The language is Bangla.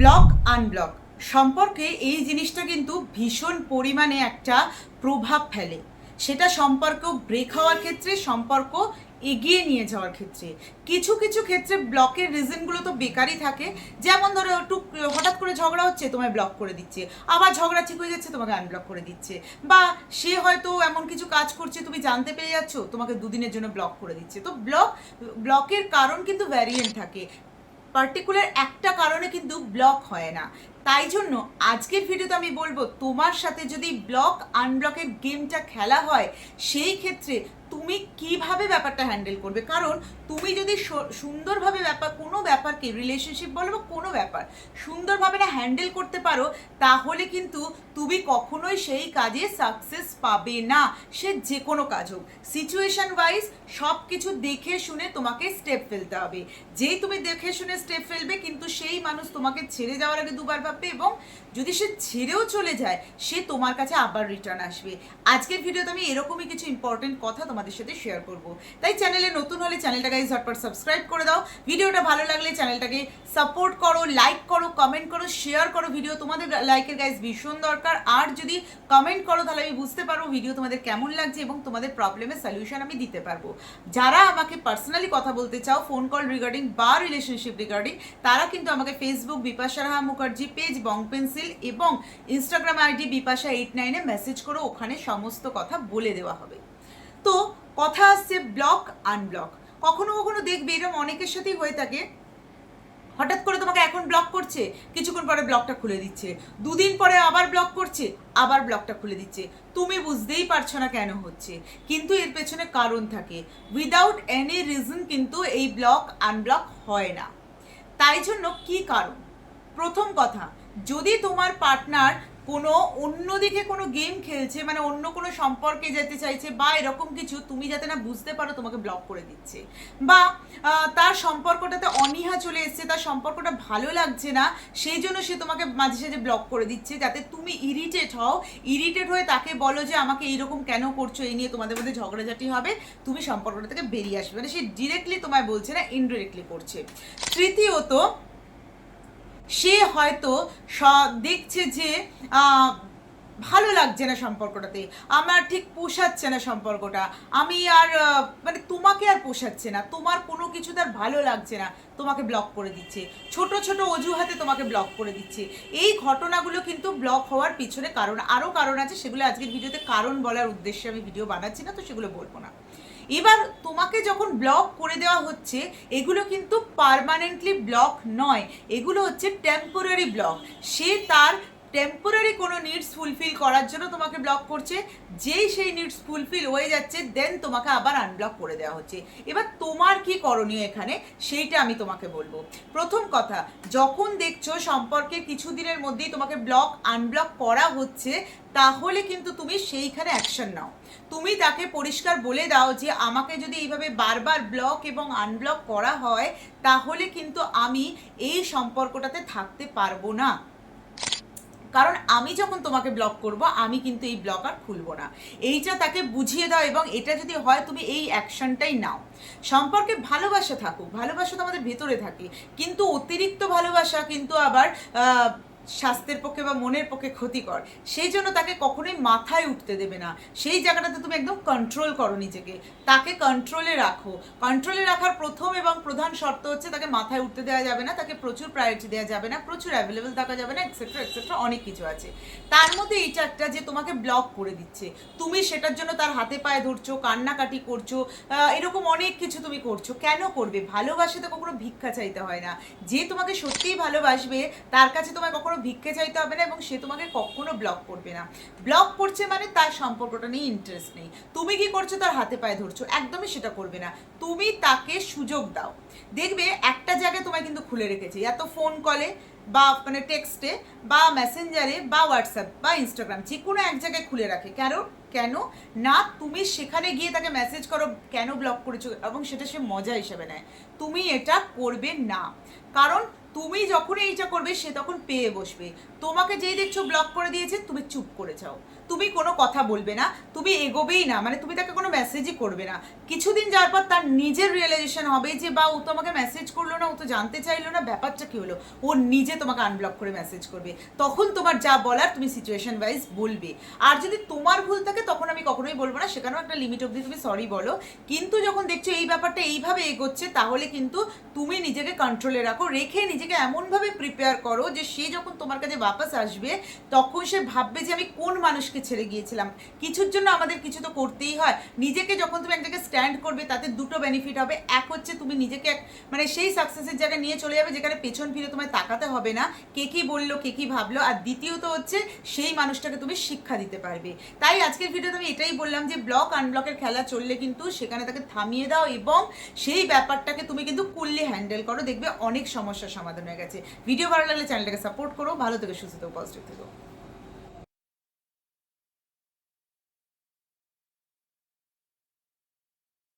ব্লক আনব্লক সম্পর্কে এই জিনিসটা কিন্তু ভীষণ পরিমাণে একটা প্রভাব ফেলে। সেটা সম্পর্ক ব্রেক হওয়ার ক্ষেত্রে, সম্পর্ক এগিয়ে নিয়ে যাওয়ার ক্ষেত্রে। কিছু কিছু ক্ষেত্রে ব্লকের রিজনগুলো তো বেকারই থাকে। যেমন ধরো একটু হঠাৎ করে ঝগড়া হচ্ছে, তোমায় ব্লক করে দিচ্ছে। আবার ঝগড়া ঠিক হয়ে যাচ্ছে, তোমাকে আনব্লক করে দিচ্ছে। বা সে হয়তো এমন কিছু কাজ করছে, তুমি জানতে পেরে যাচ্ছ, তোমাকে দুদিনের জন্য ব্লক করে দিচ্ছে। তো ব্লক ব্লকের কারণ কিন্তু ভ্যারিয়েন্ট থাকে। পার্টিকুলার একটা কারণে কিন্তু ব্লক হয় না। তাই জন্য আজকের ভিডিওতে আমি বলব, তোমার সাথে যদি ব্লক আনব্লকের গেমটা খেলা হয়, সেই ক্ষেত্রে তুমি কীভাবে ব্যাপারটা হ্যান্ডেল করবে? কারণ তুমি যদি সুন্দরভাবে ব্যাপার, কোনো ব্যাপারকে রিলেশনশিপ বলো বা কোনো ব্যাপার, সুন্দরভাবে না হ্যান্ডেল করতে পারো, তাহলে কিন্তু তুমি কখনোই সেই কাজে সাকসেস পাবে না। সে যে কোনো কাজ হোক। সিচুয়েশন ওয়াইজ সব কিছু দেখে শুনে তোমাকে স্টেপ ফেলতে হবে। যেই তুমি দেখে শুনে স্টেপ ফেলবে, কিন্তু সেই মানুষ তোমাকে ছেড়ে যাওয়ার আগে দুবার ভাববে এবং যদি সে ছেড়েও চলে যায়, সে তোমার কাছে আবার রিটার্ন আসবে। আজকের ভিডিওতে আমি এরকমই কিছু ইম্পর্টেন্ট কথা তোমাদের সাথে শেয়ার করব। তাই চ্যানেলে নতুন হলে চ্যানেলটাকে ঝটপট সাবস্ক্রাইব করে দাও। ভিডিওটা ভালো লাগলে চ্যানেলটাকে সাপোর্ট করো লাইক করো কমেন্ট করো শেয়ার করো। ভিডিও তোমাদের লাইকের গাইজ ভীষণ দরকার। আর যদি কমেন্ট করো, তাহলে আমি বুঝতে পারব ভিডিও তোমাদের কেমন লাগছে এবং তোমাদের প্রবলেমের সলিউশন আমি দিতে পারব। যারা আমাকে পার্সোনালি কথা বলতে চাও ফোন কল রিগার্ডিং বা রিলেশনশিপ রিগার্ডিং তারা কিন্তু আমাকে Facebook Bipasha Raha Mukherjee page Bong Pencil এবং ইনস্টাগ্রাম আইডি বিপাশা এইট নাইনে মেসেজ করো ওখানে সমস্ত কথা বলে দেওয়া হবে। তো কথা আসছে ব্লক, আনব্লক। কখনো কখনো দেখবে এরকম অনেকের সাথেই হয়ে থাকে। হঠাৎ করে তোমাকে এখন ব্লক করছে, কিছুক্ষণ পরে ব্লকটা খুলে দিচ্ছে। দুদিন পরে আবার ব্লক করছে, আবার ব্লকটা খুলে দিচ্ছে। তুমি বুঝতেই পারছ না কেন হচ্ছে। কিন্তু এর পেছনে কারণ থাকে। উইদাউট এনি রিজন কিন্তু এই ব্লক, আনব্লক হয় না। তাই জন্য কি কারণ? প্রথম কথা, যদি তোমার পার্টনার কোনো অন্যদিকে কোনো গেম খেলছে মানে অন্য কোনো সম্পর্কে যেতে চাইছে বা এরকম কিছু, তুমি যাতে না বুঝতে পারো তোমাকে ব্লক করে দিচ্ছে। বা তার সম্পর্কটাতে অনীহা চলে এসছে, তার সম্পর্কটা ভালো লাগছে না, সেই জন্য সে তোমাকে মাঝে সাঝে ব্লক করে দিচ্ছে, যাতে তুমি ইরিটেট হও। ইরিটেট হয়ে তাকে বলো যে, আমাকে এইরকম কেন করছ? এই নিয়ে তোমাদের মধ্যে ঝগড়াঝাটি হবে। তুমি সম্পর্কটা থেকে বেরিয়ে আসবে। মানে সে ডিরেক্টলি তোমায় বলছে না ইনডিরেক্টলি করছে। তৃতীয়ত সে হয়তো দেখছে যে ভালো লাগছে না সম্পর্কটাতে। আমার ঠিক পোষাচ্ছে না সম্পর্কটা। আমি আর মানে তোমাকে আর পোষাচ্ছে না। তোমার কোনো কিছু তার ভালো লাগছে না। তোমাকে ব্লক করে দিচ্ছে। ছোট ছোট অজুহাতে তোমাকে ব্লক করে দিচ্ছে। এই ঘটনাগুলো কিন্তু ব্লক হওয়ার পিছনে কারণ, আরও কারণ আছে। সেগুলো আজকের ভিডিওতে কারণ বলার উদ্দেশ্যে আমি ভিডিও বানাচ্ছি না, তো সেগুলো বলব না। এবার তোমাকে যখন ব্লক করে দেওয়া হচ্ছে, এগুলো কিন্তু পারমানেন্টলি ব্লক নয়। এগুলো হচ্ছে টেম্পোরারি ব্লক সে তার টেম্পোরারি কোনো নিডস ফুলফিল করার জন্য তোমাকে ব্লক করছে। যেই সেই নিডস ফুলফিল হয়ে যাচ্ছে দেন তোমাকে আবার আনব্লক করে দেওয়া হচ্ছে। এবার তোমার কি করণীয় এখানে? সেইটা আমি তোমাকে বলব। প্রথম কথা, যখন দেখছ সম্পর্কে কিছুদিনের মধ্যেই তোমাকে ব্লক আনব্লক করা হচ্ছে, তাহলে কিন্তু তুমি সেইখানে অ্যাকশন নাও। তুমি তাকে পরিষ্কার বলে দাও যে, আমাকে যদি এইভাবে বারবার ব্লক এবং আনব্লক করা হয়, তাহলে কিন্তু আমি এই সম্পর্কটাতে থাকতে পারব না। কারণ আমি যখন তোমাকে ব্লক করব, আমি কিন্তু এই ব্লক আর খুলবো না। এইটা তাকে বুঝিয়ে দাও এবং এটা যদি হয়, তুমি এই অ্যাকশনটাই নাও। সম্পর্কে ভালোবাসা থাকুক, ভালোবাসা তো আমাদের ভেতরে থাকে। কিন্তু অতিরিক্ত ভালোবাসা কিন্তু আবার স্বাস্থ্যের পক্ষে বা মনের পক্ষে ক্ষতিকর। সেই জন্য তাকে কখনোই মাথায় উঠতে দেবে না। সেই জায়গাটাতে তুমি একদম কন্ট্রোল করো নিজেকে। তাকে কন্ট্রোলে রাখো। কন্ট্রোলে রাখার প্রথম এবং প্রধান শর্ত হচ্ছে তাকে মাথায় উঠতে দেওয়া যাবে না, তাকে প্রচুর প্রায়োরিটি দেওয়া যাবে না, প্রচুর অ্যাভেলেবেল থাকা যাবে না এক্সেট্রা এক্সেট্রা অনেক কিছু আছে। তার মধ্যে এইটা একটা যে তোমাকে ব্লক করে দিচ্ছে। তুমি সেটার জন্য তার হাতে পায়ে ধরছো, কান্নাকাটি করছ এরকম অনেক কিছু তুমি করছ। কেন করবে? ভালোবাসে তো কখনো ভিক্ষা চাইতে হয় না। যে তোমাকে সত্যিই ভালোবাসবে, তার কাছে তোমায় কখনো ভিক্ষে চাইতে হবে না এবং সে তোমাকে কখনো ব্লক করবে না। ব্লক করছে মানে তার সম্পর্কটা নিয়ে ইন্টারেস্ট নেই। তুমি কি করছ? তার হাতে পায়ে ধরছো। একদমই সেটা করবে না। তুমি তাকে সুযোগ দাও। দেখবে একটা জায়গায় তোমায় কিন্তু খুলে রেখেছে। এত ফোন কলে বা মানে টেক্সটে বা মেসেঞ্জারে বা হোয়াটসঅ্যাপ বা ইনস্টাগ্রাম যে কোনো এক জায়গায় খুলে রাখে। কেন কেন? না, তুমি সেখানে গিয়ে তাকে মেসেজ করো কেন ব্লক করেছ এবং সেটা সে মজা হিসেবে নেয়। তুমি এটা করবে না। কারণ তুমি যখন এইটা করবে, সে তখন পেয়ে বসবে। তোমাকে যেই দেখছ ব্লক করে দিয়েছে, তুমি চুপ করে যাও। তুমি কোনো কথা বলবে না, তুমি এগোবেই না মানে তুমি তাকে কোনো মেসেজই করবে না। কিছুদিন যাওয়ার পর তার নিজের রিয়েলাইজেশন হবে যে, বা, ও তো আমাকে মেসেজ করল না, ও তো জানতে চাইলো না, ব্যাপারটা কী হলো? ও নিজে তোমাকে আনব্লক করে মেসেজ করবে। তখন তোমার যা বলার তুমি সিচুয়েশন ওয়াইজ বলবে। আর যদি তোমার ভুল থাকে, তখন আমি কখনোই বলব না, সেখানেও একটা লিমিট অবধি তুমি সরি বলো। কিন্তু যখন দেখছ এই ব্যাপারটা এইভাবে এগোচ্ছে, তাহলে কিন্তু তুমি নিজেকে কন্ট্রোলে রাখো, রেখে নিজেকে এমনভাবে প্রিপেয়ার করো যে সে যখন তোমার কাছে বাপাস আসবে, তখন সে ভাববে যে আমি কোন মানুষকে ছেড়ে গিয়েছিলাম। কিছুর জন্য আমাদের কিছু তো করতেই হয়। নিজেকে যখন তুমি এক জায়গায় স্ট্যান্ড করবে, তাতে দুটো বেনিফিট হবে। এক হচ্ছে তুমি নিজেকে এক- মানে সেই সাকসেসের জায়গায় নিয়ে চলে যাবে যেখানে পেছন ফিরে তোমায় তাকাতে হবে না। কে কি বলল, কে কি ভাবলো। আর দ্বিতীয়ত হচ্ছে সেই মানুষটাকে তুমি শিক্ষা দিতে পারবে। তাই আজকের ভিডিওতে আমি এটাই বললাম যে ব্লক আনব্লকের খেলা চললে কিন্তু সেখানে তাকে থামিয়ে দাও এবং সেই ব্যাপারটাকে তুমি কিন্তু কুললি হ্যান্ডেল করো। দেখবে অনেক সমস্যার সমাধান হয়ে গেছে। ভিডিও ভালো লাগলে চ্যানেলটাকে সাপোর্ট করো, ভালো থেকে, সুস্থ থেকো পজিটিভ থেকো।